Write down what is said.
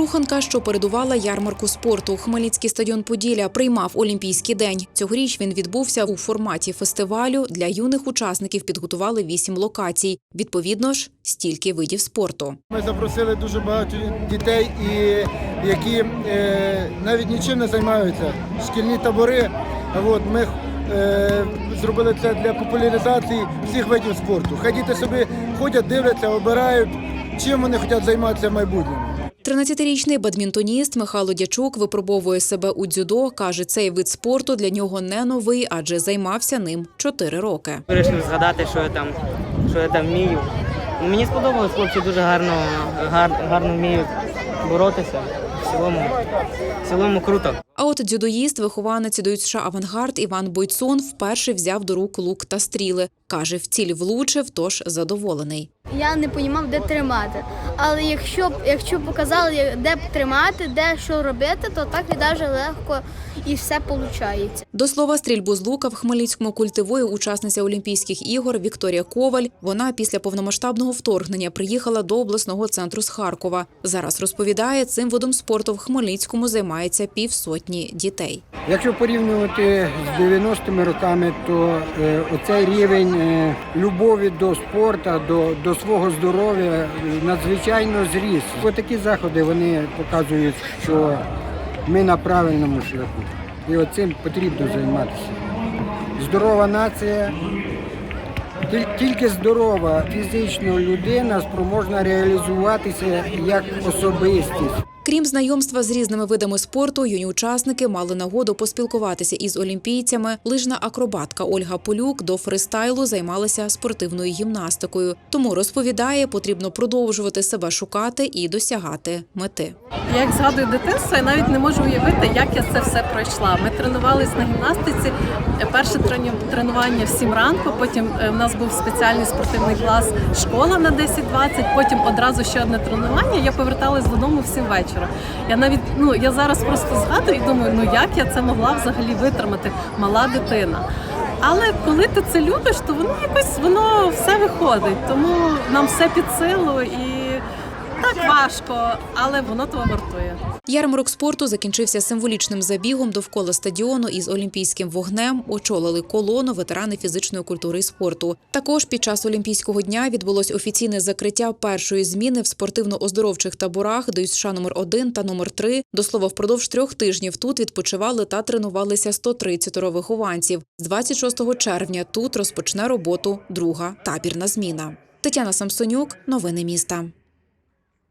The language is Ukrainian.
Руханка, що передувала ярмарку спорту. Хмельницький стадіон Поділля приймав Олімпійський день. Цьогоріч він відбувся у форматі фестивалю. Для юних учасників підготували вісім локацій. Відповідно ж, стільки видів спорту. Ми запросили дуже багато дітей, і які е, навіть нічим не займаються. Шкільні табори. От, ми е, зробили це для популяризації всіх видів спорту. Хай діти собі ходять, дивляться, обирають, чим вони хочуть займатися в майбутньому. 13-річний бадмінтоніст Михайло Дячук випробовує себе у дзюдо. каже, цей вид спорту для нього не новий, адже займався ним 4 роки. Вирішив згадати, що я там, що я там вмію. Мені сподобалось, хлопці дуже гарно, гар, гарно вміють боротися. В цілому, в цілому круто. А от дзюдоїст, вихованець до США Авангард Іван Бойцун вперше взяв до рук лук та стріли. Каже, в ціль влучив, тож задоволений. Я не розумів, де тримати. Але якщо якщо показали, де тримати, де що робити, то так і дуже легко і все виходить. До слова, стрільбу з лука в Хмельницькому культивує учасниця Олімпійських ігор Вікторія Коваль. Вона після повномасштабного вторгнення приїхала до обласного центру з Харкова. Зараз розповідає, цим видом спорту в Хмельницькому займається півсотні дітей. Якщо порівнювати з 90-ми роками, то е, оцей рівень е, любові до спорту, до, до свого здоров'я е, надзвичайно зріс. Ось такі заходи вони показують, що ми на правильному шляху. І оцим потрібно займатися. Здорова нація, тільки здорова фізично людина спроможна реалізуватися як особистість. Крім знайомства з різними видами спорту, юні учасники мали нагоду поспілкуватися із олімпійцями. Лижна акробатка Ольга Полюк до фристайлу займалася спортивною гімнастикою. Тому розповідає, потрібно продовжувати себе шукати і досягати мети. Як згадую дитинство, я навіть не можу уявити, як я це все пройшла. Ми тренувалися на гімнастиці. Е, Перше тренування в 7 ранку, потім е, в нас був спеціальний спортивний клас школа на 10-20, потім одразу ще одне тренування. Я поверталась додому в 7 вечора. Я навіть ну я зараз просто згадую і думаю, ну як я це могла взагалі витримати, мала дитина. Але коли ти це любиш, то воно якось воно все виходить. Тому нам все під силу і так важко, але воно того вартує. Ярмарок спорту закінчився символічним забігом довкола стадіону із олімпійським вогнем. Очолили колону ветерани фізичної культури і спорту. Також під час Олімпійського дня відбулось офіційне закриття першої зміни в спортивно-оздоровчих таборах до США номер 1 та номер 3 До слова, впродовж трьох тижнів тут відпочивали та тренувалися 130 вихованців. З 26 червня тут розпочне роботу друга табірна зміна. Тетяна Самсонюк, новини міста.